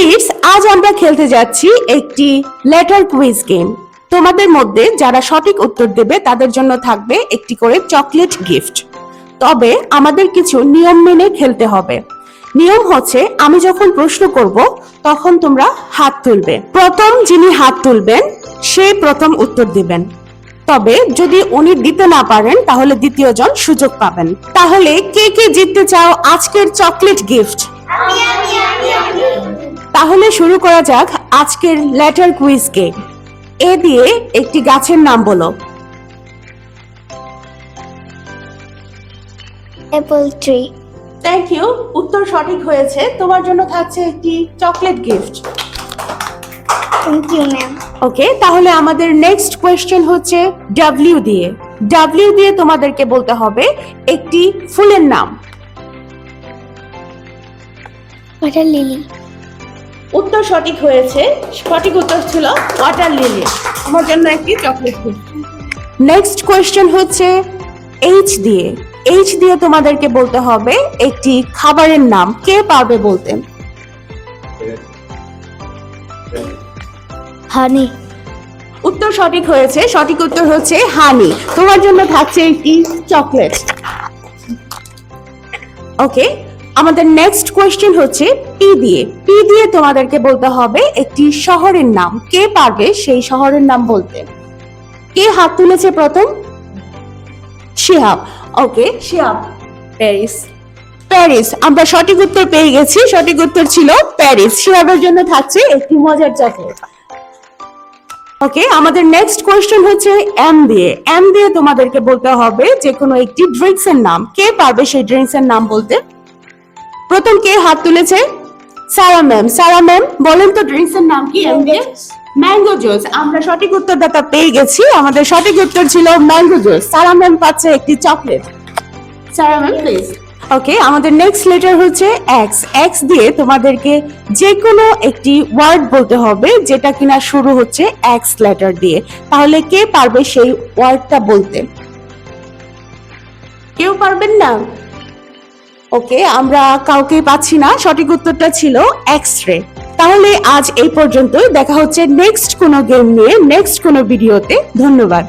Kids আজ আমরা খেলতে যাচ্ছি একটি লেটার কুইজ গেম তোমাদের মধ্যে যারা সঠিক উত্তর দেবে, তাদের জন্য থাকবে একটি করে চকলেট গিফট তবে আমাদের কিছু নিয়ম মেনে খেলতে হবে। নিয়ম হচ্ছে, আমি যখন প্রশ্ন করব, তখন তোমরা হাত তুলবে। প্রথম যিনি হাত তুলবেন, সে প্রথম উত্তর দিবেন। তবে যদি উনি দিতে না পারেন, তাহলে দ্বিতীয় জন সুযোগ পাবেন। তাহলে কে কে জিততে চাও আজকের চকলেট গিফট তাহলে শুরু করা যাক আজকের লেটার কুইজ গেম এ দিয়ে একটি গাছের নাম বলো। অ্যাপল ট্রি থ্যাংক ইউ উত্তর সঠিক হয়েছে। তোমার জন্য থাকছে একটি chocolate gift thank you ma'am okay তাহলে আমাদের নেক্সট কোয়েশ্চেন হচ্ছে ডাব্লিউ দিয়ে। ডাব্লিউ দিয়ে তোমাদেরকে বলতে হবে একটি ফুলের নাম। ওয়াটার লিলি উত্তর সঠিক হয়েছে। সঠিক উত্তর ছিল ওয়াটার লিলি আমার জন্য একটি চকলেট নেক্সট কোয়েশ্চেন হচ্ছে এইচ দিয়ে। এইচ দিয়ে তোমাদেরকে বলতে হবে একটি খাবারের নাম কে পারবে বলতে? হানি উত্তর সঠিক হয়েছে সঠিক উত্তর হচ্ছে হানি তোমার জন্য থাকছে একটি চকলেট ওকে আমাদের নেক্সট কোয়েশ্চেন হচ্ছে পি দিয়ে। পি দিয়ে তোমাদেরকে বলতে হবে একটি শহরের নাম। কে পারবে সেই শহরের নাম বলতে? কে হাত তুলেছে প্রথম? Shihab. Okay Shihab. Paris Paris আমরা সঠিক উত্তর পেয়ে গেছি। সঠিক উত্তর ছিল প্যারিস শিহাবের জন্য থাকছে একটি মজার চকলেট ওকে আমাদের নেক্সট কোয়েশ্চেন হচ্ছে এম দিয়ে। এম দিয়ে তোমাদেরকে বলতে হবে যে কোনো একটি ড্রিঙ্কস এর নাম। কে পারবে সেই ড্রিঙ্কস এর নাম বলতে? প্রথম কে হাত তুলেছে? সারা ম্যাম সারা ম্যাম বলেন তো ড্রিঙ্কস এর নাম কি? ম্যাঙ্গো জুস আমরা সঠিক উত্তরদাতা পেয়ে গেছি। আমাদের সঠিক উত্তর ছিল ম্যাঙ্গো জুস সারা ম্যাম পাচ্ছে একটি chocolate. Sara ma'am please okay আমাদের নেক্সট লেটার হচ্ছে এক্স এক্স দিয়ে তোমাদেরকে যে কোনো একটি ওয়ার্ড বলতে হবে যেটা কিনা শুরু হচ্ছে এক্স লেটার দিয়ে। তাহলে কে পারবে সেই ওয়ার্ডটা বলতে? কেউ পারবেন না? ওকে, আমরা কাউকে পাচ্ছি না, সঠিক উত্তরটা ছিল এক্স রে তাহলে আজ এই পর্যন্তই, দেখা হচ্ছে নেক্সট কোনো গেম নিয়ে নেক্সট কোনো ভিডিওতে ধন্যবাদ।